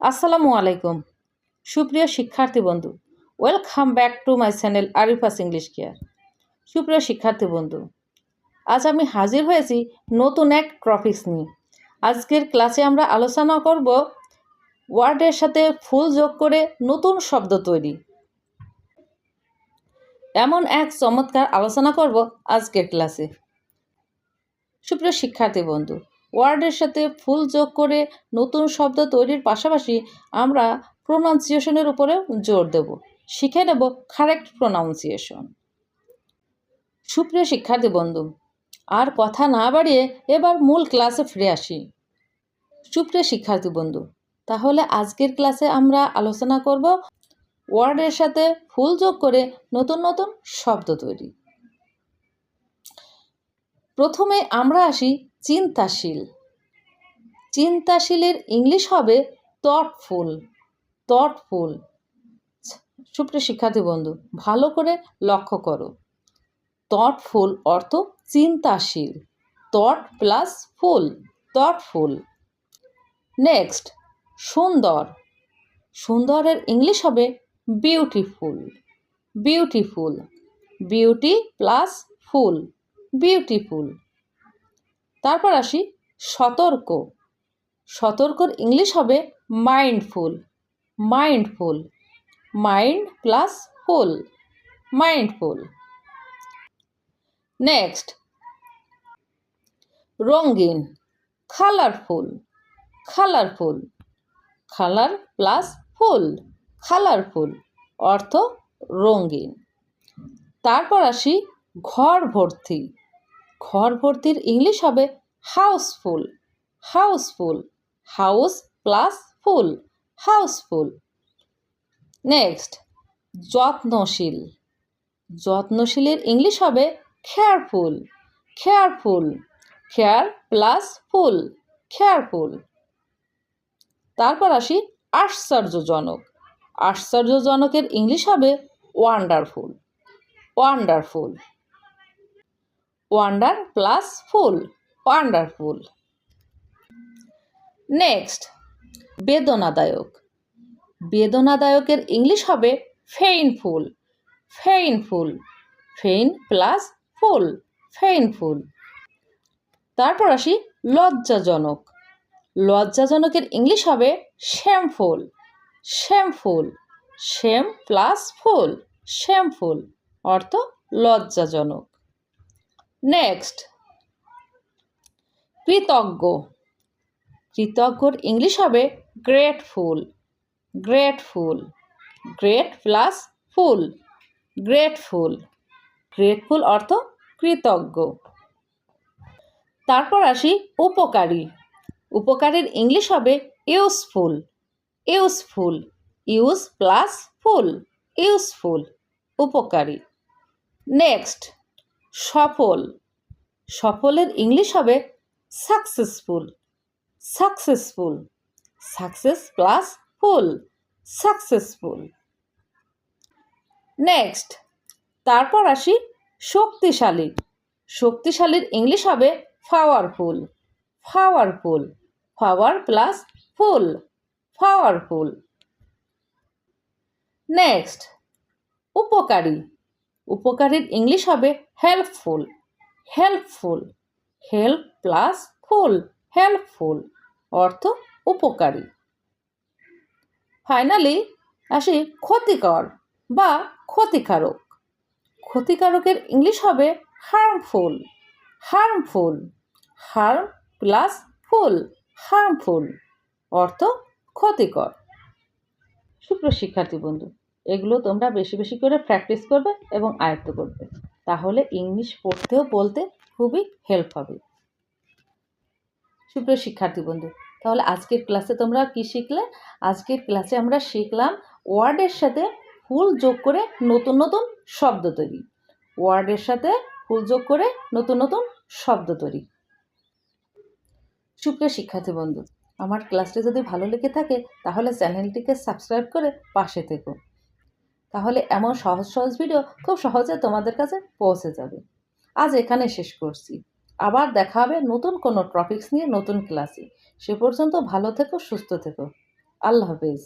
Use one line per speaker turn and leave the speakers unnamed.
আসসালামু আলাইকুম। সুপ্রিয় শিক্ষার্থী বন্ধু welcome back to my channel Arifa's English care সুপ্রিয় শিক্ষার্থী বন্ধু, আজ আমি হাজির হয়েছি নতুন এক টপিক্স নিয়ে। আজকের ক্লাসে আমরা আলোচনা করব ওয়ার্ডের সাথে ফুল যোগ করে নতুন শব্দ তৈরি। এমন এক চমৎকার আলোচনা করব আজকের ক্লাসে সুপ্রিয় শিক্ষার্থী বন্ধু ওয়ার্ডের সাথে ফুল যোগ করে নতুন শব্দ তৈরির পাশাপাশি আমরা প্রোনাউন্সিয়েশনের উপরে জোর দেব। শিখে নেব কারেক্ট প্রোনাউন্সিয়েশন সুপ্রিয় শিক্ষার্থী বন্ধু, আর কথা না বাড়িয়ে এবার মূল ক্লাসে ফিরে আসি। সুপ্রিয় শিক্ষার্থী বন্ধু, তাহলে আজকের ক্লাসে আমরা আলোচনা করব ওয়ার্ডের সাথে ফুল যোগ করে নতুন নতুন শব্দ তৈরি। প্রথমে আমরা আসি চিন্তাশীল। চিন্তাশীলের ইংলিশ হবে থটফুল থটফুল সুপ্রিয় শিক্ষার্থী বন্ধু, ভালো করে লক্ষ্য করো। থটফুল অর্থ চিন্তাশীল। Thought plus full thoughtful next সুন্দর। সুন্দরের ইংলিশ হবে beautiful beautiful beauty plus full beautiful তারপর আসি সতর্ক। সতর্কর ইংলিশ হবে mindful. Mindful. Mind plus full. Mindful. Next. রঙিন। Colourful. Colourful. Colour plus full. Colourful. অর্থ রঙিন। তারপর আসি ঘর ভর্তি ঘর ভর্তির ইংলিশ হবে housefull housefull, house plus full, housefull. Next, যত্নশীল। যত্নশীলের ইংলিশ হবে খেয়ারফুল খেয়ারফুল খেয়ার প্লাস ফুল খেয়ারফুল তারপর আসি আশ্চর্যজনক। আশ্চর্যজনকের ইংলিশ হবে wonderful wonderful. Wonder plus full wonderful next বেদনাদায়ক বেদনাদায়কের ইংলিশ হবে ফেইনফুল ফেইনফুল ফেইন প্লাস ফুল ফেইনফুল তারপর আসি লজ্জাজনক। লজ্জাজনকের ইংলিশ হবে শ্যামফুল শ্যামফুল শ্যাম প্লাস ফুল শ্যামফুল অর্থ লজ্জাজনক। নেক্সট কৃতজ্ঞ কৃতজ্ঞর ইংলিশ হবে grateful grateful great plus full grateful grateful অর্থ কৃতজ্ঞ। তারপর আসি উপকারী। উপকারীর ইংলিশ হবে useful useful use plus full useful উপকারী। নেক্সট সফল। সফলের ইংলিশ হবে successful successful success plus full successful next তারপর আসি শক্তিশালী। শক্তিশালীর ইংলিশ হবে powerful powerful power plus full powerful next উপকারী। উপকারীর ইংলিশ হবে helpful helpful help plus full helpful অর্থ উপকারী। ফাইনালি আসি ক্ষতিকর বা ক্ষতিকারক। ক্ষতিকারকের ইংলিশ হবে harmful harmful harm plus full harmful অর্থ ক্ষতিকর। সুপ্র শিক্ষার্থী বন্ধু এগুলো তোমরা বেশি বেশি করে প্র্যাকটিস করবে এবং আয়ত্ত করবে। তাহলে ইংলিশ পড়তেও বলতে খুবই হেল্প হবে। সুপ্রিয় শিক্ষার্থী বন্ধু, তাহলে আজকের ক্লাসে তোমরা কি শিখলে? আজকের ক্লাসে আমরা শিখলাম ওয়ার্ডের সাথে ফুল যোগ করে নতুন নতুন শব্দ তৈরি। ওয়ার্ডের সাথে ফুল যোগ করে নতুন নতুন শব্দ তৈরি। সুপ্রিয় শিক্ষার্থী বন্ধু, আমার ক্লাসটি যদি ভালো লেগে থাকে, তাহলে চ্যানেলটিকে সাবস্ক্রাইব করে পাশে থেকো। তাহলে এমন সহজ সহজ ভিডিও খুব সহজে তোমাদের কাছে পৌঁছে যাবে। আজ এখানে শেষ করছি। আবার দেখা হবে নতুন কোনো টপিক্স নিয়ে নতুন ক্লাসে সে পর্যন্ত ভালো থেকো, সুস্থ থেকো। আল্লাহ হাফেজ।